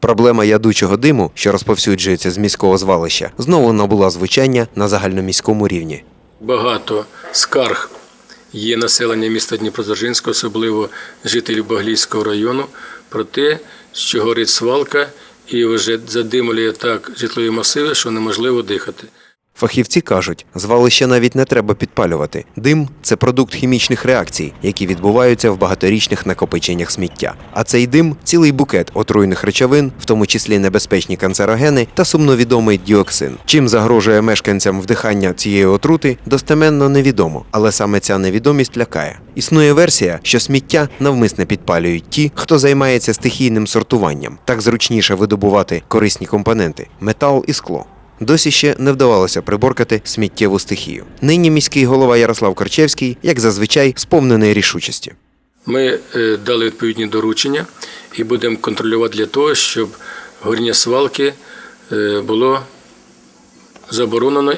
Проблема ядучого диму, що розповсюджується з міського звалища, знову набула звучання на загальноміському рівні. Багато скарг є населення міста Дніпродзержинська, особливо жителів Баглійського району, про те, що горить свалка і вже задимлює так житлові масиви, що неможливо дихати. Фахівці кажуть, звалище навіть не треба підпалювати. Дим це продукт хімічних реакцій, які відбуваються в багаторічних накопиченнях сміття. А цей дим цілий букет отруйних речовин, в тому числі небезпечні канцерогени та сумновідомий діоксин. Чим загрожує мешканцям вдихання цієї отрути, достеменно невідомо, але саме ця невідомість лякає. Існує версія, що сміття навмисне підпалюють ті, хто займається стихійним сортуванням. Так зручніше видобувати корисні компоненти метал і скло. Досі ще не вдавалося приборкати сміттєву стихію. Нині міський голова Ярослав Корчевський, як зазвичай, сповнений рішучості. Ми е, дали відповідні доручення і будемо контролювати для того, щоб горіння свалки е, було заборонено